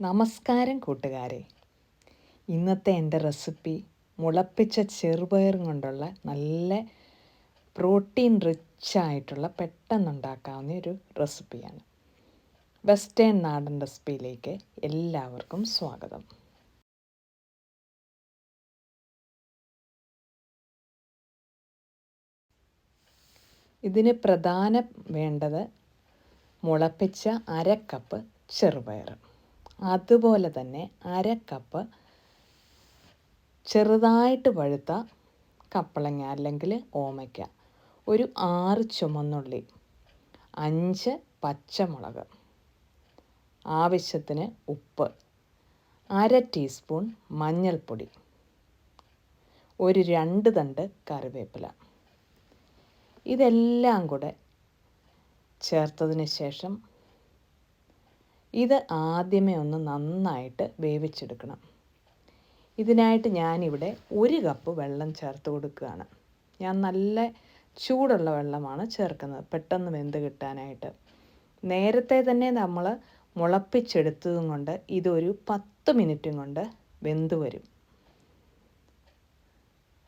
നമസ്കാരം കൂട്ടുകാരെ. ഇന്നത്തെ എന്റെ റെസിപ്പി മുളപ്പിച്ച ചെറുപയറും കൊണ്ടുള്ള നല്ല പ്രോട്ടീൻ റിച്ച് ആയിട്ടുള്ള പെട്ടെന്നുണ്ടാക്കാവുന്ന ഒരു റെസിപ്പിയാണ്. വെസ്റ്റേൺ നാടൻ റെസിപ്പിയിലേക്ക് എല്ലാവർക്കും സ്വാഗതം. ഇതിന് പ്രധാന വേണ്ടത് മുളപ്പിച്ച അര കപ്പ് ചെറുപയർ അതുപോലെ തന്നെ അര കപ്പ് ചെറുതായിട്ട് പഴുത്ത കപ്പളങ്ങ അല്ലെങ്കിൽ ഓമയ്ക്ക ഒരു ആറ് ചുമന്നുള്ളി അഞ്ച് പച്ചമുളക് ആവശ്യത്തിന് ഉപ്പ് അര ടീസ്പൂൺ മഞ്ഞൾപ്പൊടി ഒരു രണ്ട് തണ്ട് കറിവേപ്പില. ഇതെല്ലാം കൂടെ ചേർത്തതിന് ശേഷം ഇത് ആദ്യമേ ഒന്ന് നന്നായിട്ട് വേവിച്ചെടുക്കണം. ഇതിനായിട്ട് ഞാനിവിടെ ഒരു കപ്പ് വെള്ളം ചേർത്ത് കൊടുക്കുകയാണ്. ഞാൻ നല്ല ചൂടുള്ള വെള്ളമാണ് ചേർക്കുന്നത് പെട്ടെന്ന് വെന്ത് കിട്ടാനായിട്ട്. നേരത്തെ തന്നെ നമ്മൾ മുളപ്പിച്ചെടുത്തതും കൊണ്ട് ഇതൊരു പത്ത് മിനിറ്റും കൊണ്ട് വെന്ത് വരും.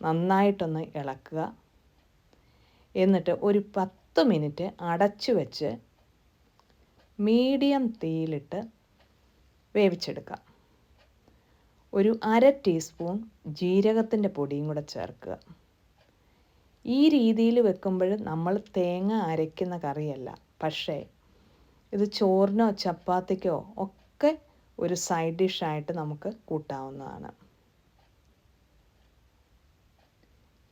നന്നായിട്ടൊന്ന് ഇളക്കുക. എന്നിട്ട് ഒരു പത്ത് മിനിറ്റ് അടച്ചു വെച്ച് മീഡിയം തീയിലിട്ട് വേവിച്ചെടുക്കാം. ഒരു അര ടീസ്പൂൺ ജീരകത്തിന്റെ പൊടിയും കൂടെ ചേർക്കുക. ഈ രീതിയിൽ വെക്കുമ്പോൾ നമ്മൾ തേങ്ങ അരയ്ക്കുന്ന കറിയല്ല പക്ഷേ ഇത് ചോറിനോ ചപ്പാത്തിക്കോ ഒക്കെ ഒരു സൈഡ് ഡിഷായിട്ട് നമുക്ക് കൂട്ടാവുന്നതാണ്.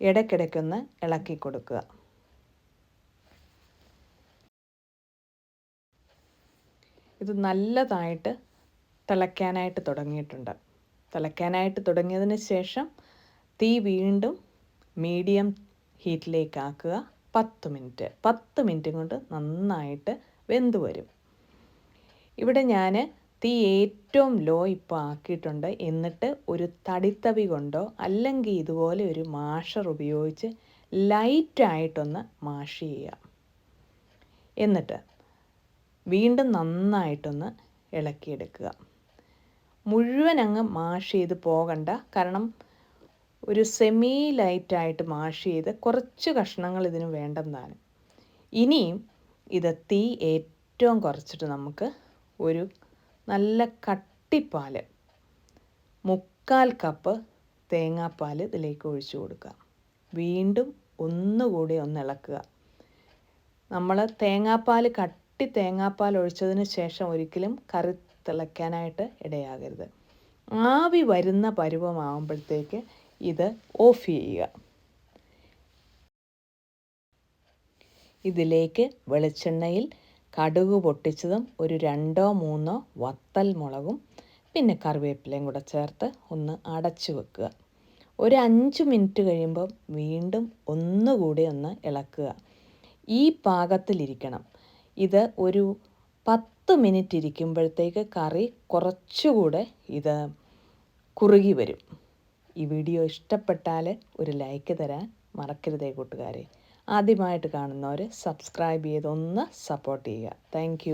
ഇടയ്ക്കിടയ്ക്കൊന്ന് ഇളക്കി കൊടുക്കുക. ഇത് നല്ലതായിട്ട് തിളയ്ക്കാനായിട്ട് തുടങ്ങിയിട്ടുണ്ട്. തിളയ്ക്കാനായിട്ട് തുടങ്ങിയതിന് ശേഷം തീ വീണ്ടും മീഡിയം ഹീറ്റിലേക്ക് ആക്കുക. പത്ത് മിനിറ്റ്. പത്ത് മിനിറ്റ് കൊണ്ട് നന്നായിട്ട് വെന്ത് വരും. ഇവിടെ ഞാൻ തീ ഏറ്റവും ലോ ഇപ്പോൾ ആക്കിയിട്ടുണ്ട്. എന്നിട്ട് ഒരു തടിത്തവി കൊണ്ടോ അല്ലെങ്കിൽ ഇതുപോലെ ഒരു മാഷർ ഉപയോഗിച്ച് ലൈറ്റായിട്ടൊന്ന് മാഷ് ചെയ്യുക. എന്നിട്ട് വീണ്ടും നന്നായിട്ടൊന്ന് ഇളക്കിയെടുക്കുക. മുഴുവൻ അങ്ങ് മാഷ് ചെയ്ത് പോകണ്ട. കാരണം ഒരു സെമി ലൈറ്റായിട്ട് മാഷ് ചെയ്ത് കുറച്ച് കഷ്ണങ്ങൾ ഇതിന് വേണ്ടെന്നാണ്. ഇനിയും ഇത് തീ ഏറ്റവും കുറച്ചിട്ട് നമുക്ക് ഒരു നല്ല കട്ടിപ്പാൽ മുക്കാൽ കപ്പ് തേങ്ങാപ്പാൽ ഇതിലേക്ക് ഒഴിച്ചു കൊടുക്കുക. വീണ്ടും ഒന്നുകൂടി ഒന്ന് ഇളക്കുക. നമ്മൾ തേങ്ങാപ്പാൽ കട്ട് കട്ടി തേങ്ങാപ്പാൽ ഒഴിച്ചതിന് ശേഷം ഒരിക്കലും കറി തിളയ്ക്കാനായിട്ട് ഇടയാകരുത്. ആവി വരുന്ന പരുവമാകുമ്പോഴത്തേക്ക് ഇത് ഓഫ് ചെയ്യുക. ഇതിലേക്ക് വെളിച്ചെണ്ണയിൽ കടുക് പൊട്ടിച്ചതും ഒരു രണ്ടോ മൂന്നോ വത്തൽ മുളകും പിന്നെ കറിവേപ്പിലയും കൂടെ ചേർത്ത് ഒന്ന് അടച്ചു വെക്കുക. ഒരു അഞ്ച് മിനിറ്റ് കഴിയുമ്പം വീണ്ടും ഒന്നുകൂടി ഒന്ന് ഇളക്കുക. ഈ പാകത്തിലിരിക്കണം. ഇത് ഒരു പത്ത് മിനിറ്റ് ഇരിക്കുമ്പോഴത്തേക്ക് കറി കുറച്ചുകൂടെ ഇത് കുറുകി വരും. ഈ വീഡിയോ ഇഷ്ടപ്പെട്ടാൽ ഒരു ലൈക്ക് തരാൻ മറക്കരുതേ കൂട്ടുകാരെ. ആദ്യമായിട്ട് കാണുന്നവർ സബ്സ്ക്രൈബ് ചെയ്തൊന്ന് സപ്പോർട്ട് ചെയ്യുക. താങ്ക്